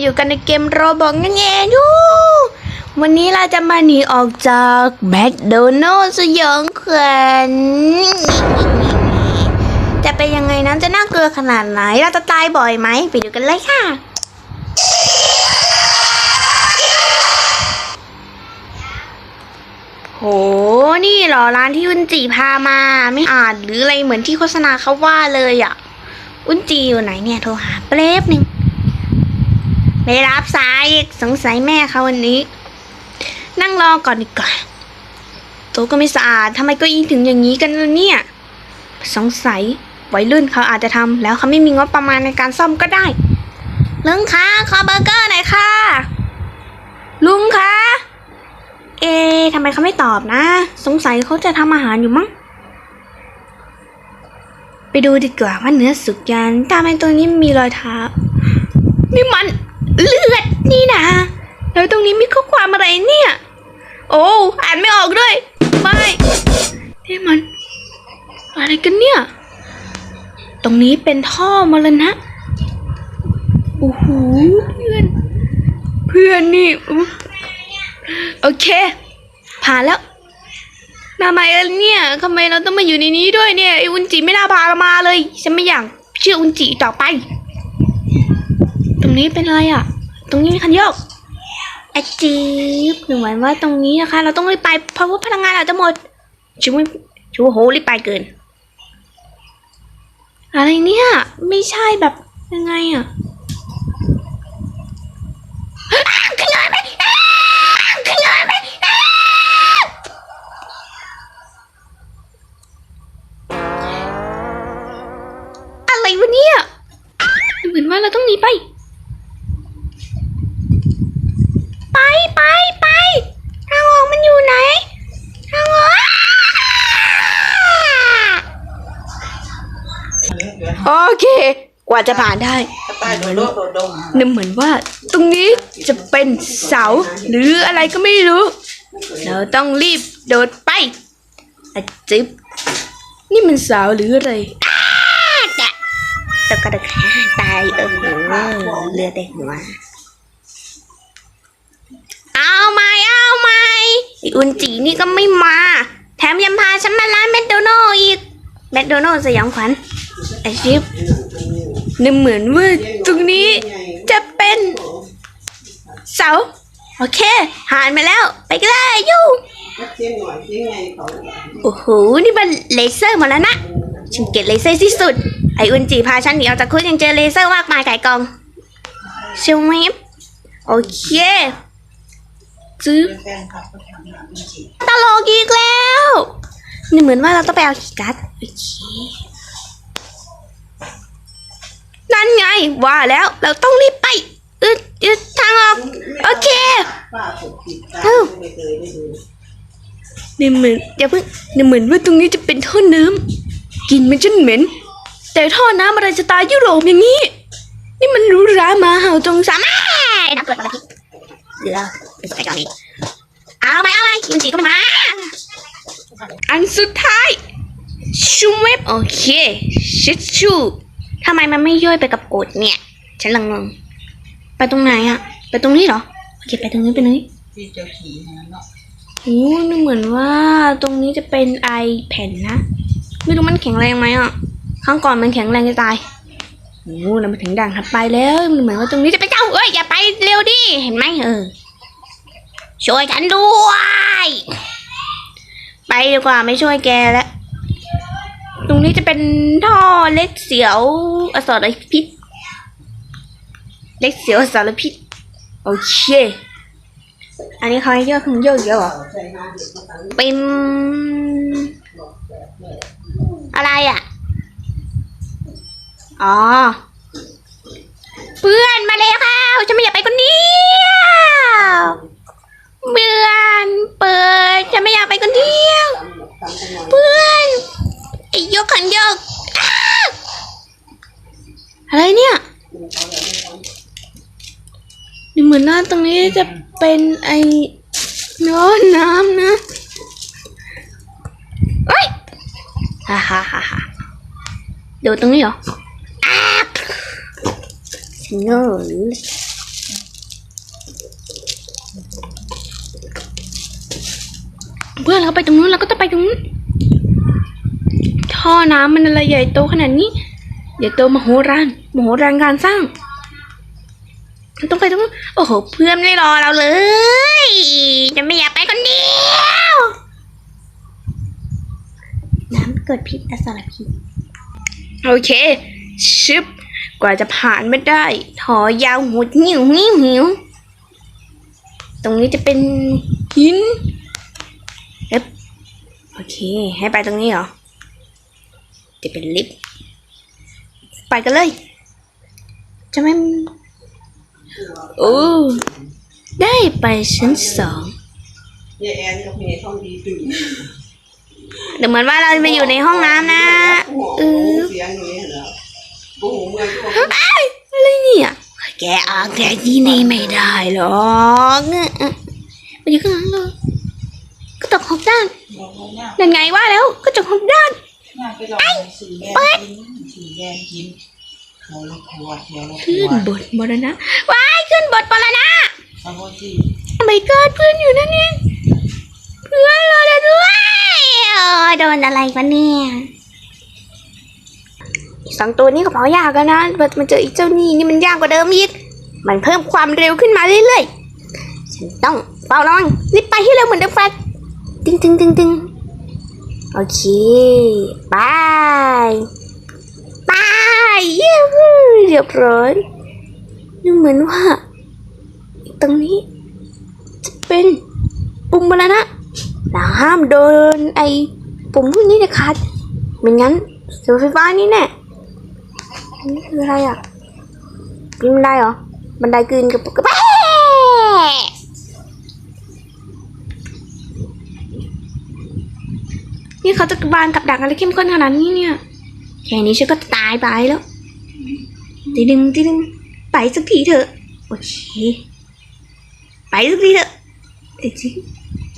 อยู่กันในเกมโรบอกนั่นเองยูวันนี้เราจะมาหนีออกจากแมคโดนัลสยองขวัญจะเป็นยังไงนั้นจะน่ากลัวขนาดไหน เราจะตายบ่อยไหม ไปดูกันเลยค่ะ โห นี่หรอร้านที่อุนจีพามา ไม่อ่านหรืออะไรเหมือนที่โฆษณาเขาว่าเลยอะ อุนจีอยู่ไหนเนี่ย โทรหาแป๊บหนึ่ง ไม่รับสายอีกสงสัยแม่เขาวันนี้ นั่งรอก่อนดีกว่าโต๊ะก็ไม่สะอาดทำไมก็อีถึงอย่างนี้กันล่ะเนี่ย สงสัยวัยรุ่นเขาอาจจะทำแล้วเขาไม่มีงบประมาณในการซ่อมก็ได้ลุงคะขอเบอร์เกอร์หน่อยค่ะ ลุงคะเอทำไมเขาไม่ตอบนะ สงสัยเขาจะทำอาหารอยู่มั้งไปดูดีกว่าว่าเนื้อสุกยันตามไอ้ตัวนี้มีรอยเท้า นี่มัน เลือดนี่นะ แล้วตรงนี้มีข้อความอะไรเนี่ย โอ้อ่านไม่ออกด้วย ไม่นี่มัน อะไรกันเนี่ย ตรงนี้เป็นท่อมรณะโอ้โหเพื่อน เพื่อนนี่โอเค ผ่านแล้วทำไมเออเนี่ยทำไมเราต้องมาอยู่ในนี้ด้วยเนี่ยไออุนจิไม่น่าพาเรามาเลย ฉันไม่อยากเชื่ออุนจิต่อไป ตรงนี้เป็นอะไรอะ ตรงนี้มีคันโยกไอจีบหนูหมายว่าตรงนี้นะคะ เราต้องรีบไปเพราะว่าพลังงานเราจะหมดชิวไม่ชิวโหรีบไปเกิน อะไรเนี่ย ไม่ใช่แบบยังไงอะ โอเค กว่าจะผ่านได้ ใต้โดโดโดดดมนึกเหมือนว่า ตรงนี้จะเป็นเสาหรืออะไรก็ไม่รู้ เราต้องรีบโดดไปอะจิ๊บนี่มันเสาหรืออะไรอ้าแดะตกกระดกตายเออเลือดแดงหัวเอาไหมเอาไหมไออุนจีนี่ก็ไม่มา แถมยังพาฉันมาร้านแมคโดนัลล์อีกแมคโดนัลล์สยองขวัญ ไอชิปนึกเหมือนว่าตรงนี้จะเป็นเสาโอเคผ่านมาแล้ว ไปกันเลยยูโอ้โห นี่มันเลเซอร์มาแล้วนะ ฉันเกลียดเลเซอร์ที่สุด ไออุนจีพาฉันหนีออกจากคุกยังเจอเลเซอร์มากมายไก่กองเชิวไหมโอเคจื๊บตลกอีกแล้ว นี่เหมือนว่าเราต้องไปเอาขีย์การ์ดโอเค นั่นไง ว่าแล้ว เราต้องรีบไปอึดอึดทางออก โอเคป้าถูกผิดตาไม่เคยได้ดูนี่เหมือนอย่าเพิ่งนี่เหมือนว่าตรงนี้จะเป็นท่อน้ำกลินมันช่างเหม็น แต่ท่อน้ำอะไรจะตายยุโรปอย่างนี้ นี่มันหรู้รามาเห่าจงสามารถนับเปิดมาที่เดี๋ยวเป็นสกายจอนี้เอาไหมเอาไหมยินสีก็ไม่มา อันสุดท้ายชูเว็บโอเคชิดชู ทำไมมันไม่ย่อยไปกับกดเนี่ย ฉันลังงงไปตรงไหนอะไปตรงนี้เหรอโอเคไปตรงนี้ไปตรงนี้ที่เจ้าขี่นะเนาะโอ้นึกเหมือนว่าตรงนี้จะเป็นไอแผ่นนะ ไม่รู้มันแข็งแรงไหมอะครั้งก่อนมันแข็งแรงจะตายโอ้เรามาถึงด่านถัดไปแล้วมันเหมือนว่าตรงนี้จะเป็นเจ้าเอ้ยอย่าไปเร็วดิเห็นไหมเออช่วยฉันด้วย ไปดีกว่าไม่ช่วยแกแล้ว ตรงนี้จะเป็นท่อเล็กเสียวอสรพิษ เล็กเสียวอสรพิษ โอเค อันนี้เขาให้เยอะคือเยอะเยอะเหรอเด็กมาตั้งเป็นอะไรอะ อ๋อ เพื่อนมาเลยค่ะฉันไม่อยากไปคนเดียวเพื่อนเปิดฉันไม่อยากไปคนเดียว เพื่อน ยกขันยกอะไรเนี่ยดูเหมือนหน้าตรงนี้จะเป็นไอ้น้อน้ำนะเฮ้ยฮ่าฮ่าฮ่าฮ่าเดี๋ยวตรงนี้เหรอโน่เพื่อเราไปตรงนู้นเราก็จะไปตรงนู้น ท่อน้ำมันอะไรใหญ่โตขนาดนี้ใหญ่โตมโหฬารมโหฬารการสร้างเราต้องไปตรงนู้นโอ้โห เพื่อนไม่รอเราเลย จะไม่อยากไปคนเดียวน้ำเกิดพิษอสารพิษโอเค ชึบ กว่าจะผ่านไม่ได้ ถอยาวหัวหิวหิวหิวตรงนี้จะเป็นหินเอ๊บโอเค ให้ไปตรงนี้เหรอ จะเป็นลิฟต์ไปกันเลย จะไม่โอ้ได้ไปชั้นสองยายแอนกับเมย์ท่องดีตื่นเดี๋ยวเหมือนว่าเราจะไปอยู่ในห้องน้ำนะเออเสียงอย่างนี้เหรอโอ้โหเมืองก็เอ้ยอะไรเนี่ยแกออกจากที่นี่ไม่ได้หรอกมันอยู่ข้างหลังเลยกระจกหกด้านบอกว่าเนี่ยนั่นไงว่าแล้วกระจกหกด้าน น่าไปลองสีแดงกินสีแดงกินเขาละขวดเดียวละขขึ้วนดบทมรณะว้ายขึ้นบทมรณะเอาไว้สิไม่เกิดเพื่อนอยู่นั่นเองเพื่อนรอเราด้วยโอ้ยโดนอะไรวะเนี่ยสองตัวนี้ก็เผายากกันนะมันเจออีกเจ้านี่นี่มันยากกว่าเดิมอีกมันเพิ่มความเร็วขึ้นมาเรื่อยๆฉันต้องเฝ้าระวังรีบไปให้เร็วเหมือนเดิมแฟกตึงตึงตึงตึง โอเคบายบายเย้เรียบร้อยดูเหมือนว่า ตรงนี้ จะเป็นปุ่มอะไรนะเราห้ามโดนไอ้ปุ่มพวกนี้เด็ดขาดไม่งั้นเสาไฟฟ้านี่แน่นี่คืออะไรอะปีนบันไดเหรอ บันไดกืนกับกับแม่นี่ เขาจะบานกับดักอะไรเข้มข้นขนาดนี้เนี่ย แค่นี้ฉันก็ตายไปแล้วตีดึงตีดึงไปสักทีเถอะ โอเค ไปสักทีเถอะไอจิ๊บ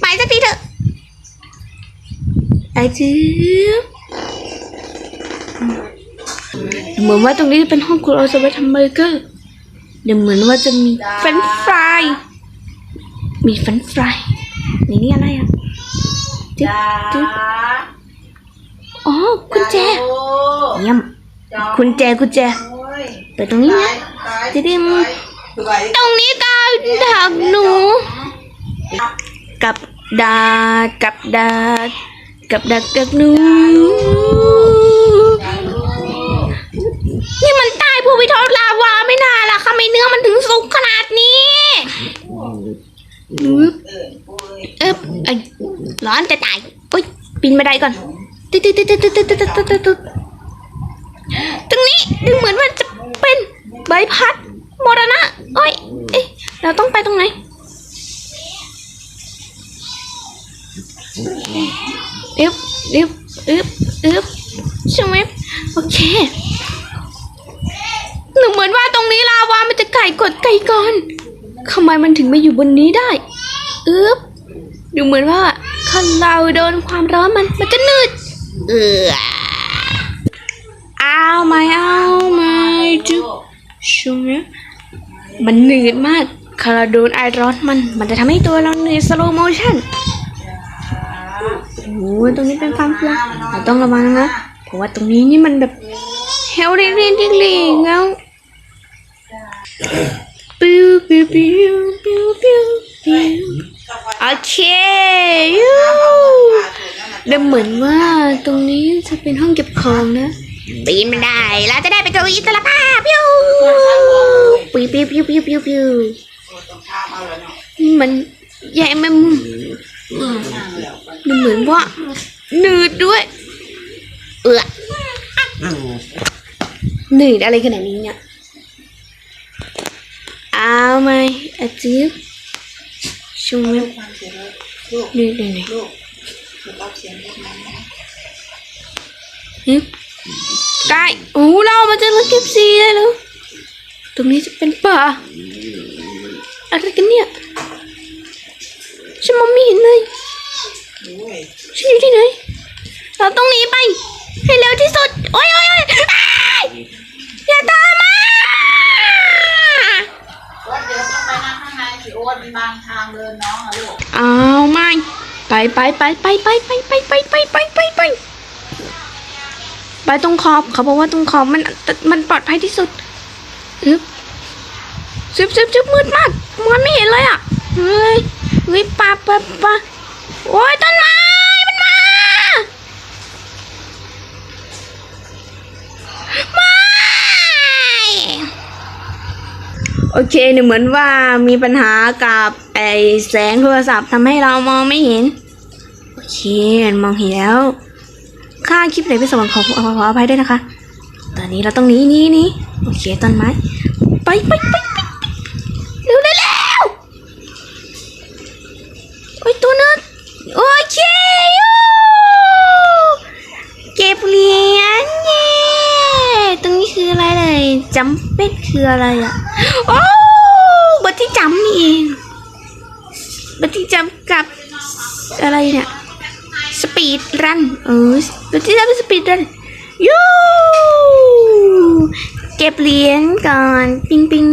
ไปสักทีเถอะไอจิ๊บเหมือนว่าตรงนี้จะเป็นห้องครัวเราจะไปทำเบอร์เกอร์ เดี๋ยวเหมือนว่าจะมีเฟรนฟราย มีเฟรนฟรายนี่นี่อะไรอะ จิ๊บจ้าจิ๊บอ๋อกุญแจโอ้เยี่ยมกุญแจกุญแจโอ้ยเปิดตรงนี้นะจะได้มั้ยสบายตรงนี้ก็ดักหนู กับดาดกับดาดกับดักดักหนูนี่มันใต้ภูวิทลาวาไม่น่าล่ะทำไมเนื้อมันถึงสุกขนาดนี้อึ๊บ เออโอ้ย เอ๊บไอ้ร้ อนจะตายอุ้ยปีนบันไดก่อนตึ๊ดตึ๊ดตึ๊ดตึ๊ดตึ๊ดตึ๊ดตึ๊ดตึ๊ดตึ๊ดตรงนี้ดูเหมือนว่าจะเป็นใบพัดมรณะเอ้ยเอ๊ะเราต้องไปตรงไหนอึ๊บอึ๊บอึ๊บอึ๊บใช่ไหมโอเคหนูเหมือนว่าตรงนี้ลาวามันจะไก่กดไก่ก่อนทำไมมันถึงมาอยู่บนนี้ได้อึ๊บดูเหมือนว่า ข้างเราโดนความร้อนมันมันจะหนืดเออเอาไหมเอาไหมจุ๊บช่วงนี้มันหนืดมากคาราโดนไอร้อนมันมันจะทำให้ตัวเราหนืดสโลโมชั่นโอ้โหตรงนี้เป็นความกลัวเราต้องระวังนะ เพราะว่าตรงนี้นี่มันแบบเฮลเรียนเรียนเรียนเรียนเงาปิ้วปิ้วปิ้วปิ้วปิ้วปิ้ว โอเคยูเดี๋ยวเหมือนว่าตรงนี้จะเป็นห้องเก็บของนะปีนมันได้เราจะได้ไปกับอิสระภาพปิ้วปิ้วปิ้วปิ้วปิ้วปิ้วปิ้วต้องข้ามเอาแล้วเนาะนี่มันใหญ่แมงมุมนั่งแล้วไปมันเหมือนว่าหนืดด้วย เอือหนืดอะไรขนาดนี้เนี่ยเอาไหมอาจิ๊บ ช่วงนี้ฟังเสียงแล้วลูกหนืดหน่อยหน่อยลูกลูกรับเสียงลูกนะฮึไก่โอ้เรามาเจอรถเก็บซีเลยแล้วตรงนี้จะเป็นป่าอะไรกันเนี่ยฉันมองไม่เห็นเลยโอ้ยฉันอยู่ที่ไหนเราต้องหนีไปให้เร็วที่สุดโอ๊ยโอ๊ยโอ๊ยอ้ายอย่าตามมา ว่า เดี๋ยวต้องไปนั่งข้างในสิโอ้ยมีบางทางเดินน้องอะลูกเอาไม่ไปไปไปไปไปไปไปไปไปไปไปไปไปตรงขอบเขาบอกว่าตรงขอบมันมันปลอดภัยที่สุดอึบซึบซึบซึบมืดมากมองไม่เห็นเลยอะเฮ้ยเฮ้ยปะปะปะโอ้ยต้นไม้มันมาไม่ โอเคเนี่ยเหมือนว่ามีปัญหากับไอแสงโทรศัพท์ทำให้เรามองไม่เห็น โอเคมองเห็นแล้ว ค่าคลิปไหนเป็นสมองของขอขออภัยด้วยนะคะ ตอนนี้เราต้องหนีหนีหนีโอเคต้นไม้ ไปไปไปไปเร็วเร็วเร็วโอ้ยตัวนึงโอเคยูเก็บเหรียญเย้ตรงนี้คืออะไรเลยจำเป็นคืออะไรอะโอ้บัตรที่จำนี่เองบัตรที่จำกับอะไร เนี่ย สปีดรัน เออเราที่ทำเป็นสปีดรัน ยูเก็บเหรียญก่อน ปิงปิง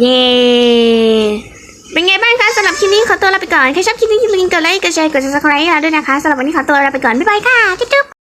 เย้เป็นไงบ้างคะสำหรับคลิปนี้ขอตัวลาไปก่อน ใครชอบคลิปนี้อย่าลืมกดไลค์ กดแชร์ กดซับสไครต์ค่ะด้วยนะคะสำหรับวันนี้ขอตัวลาไปก่อน บ๊ายบายค่ะ จุ๊บ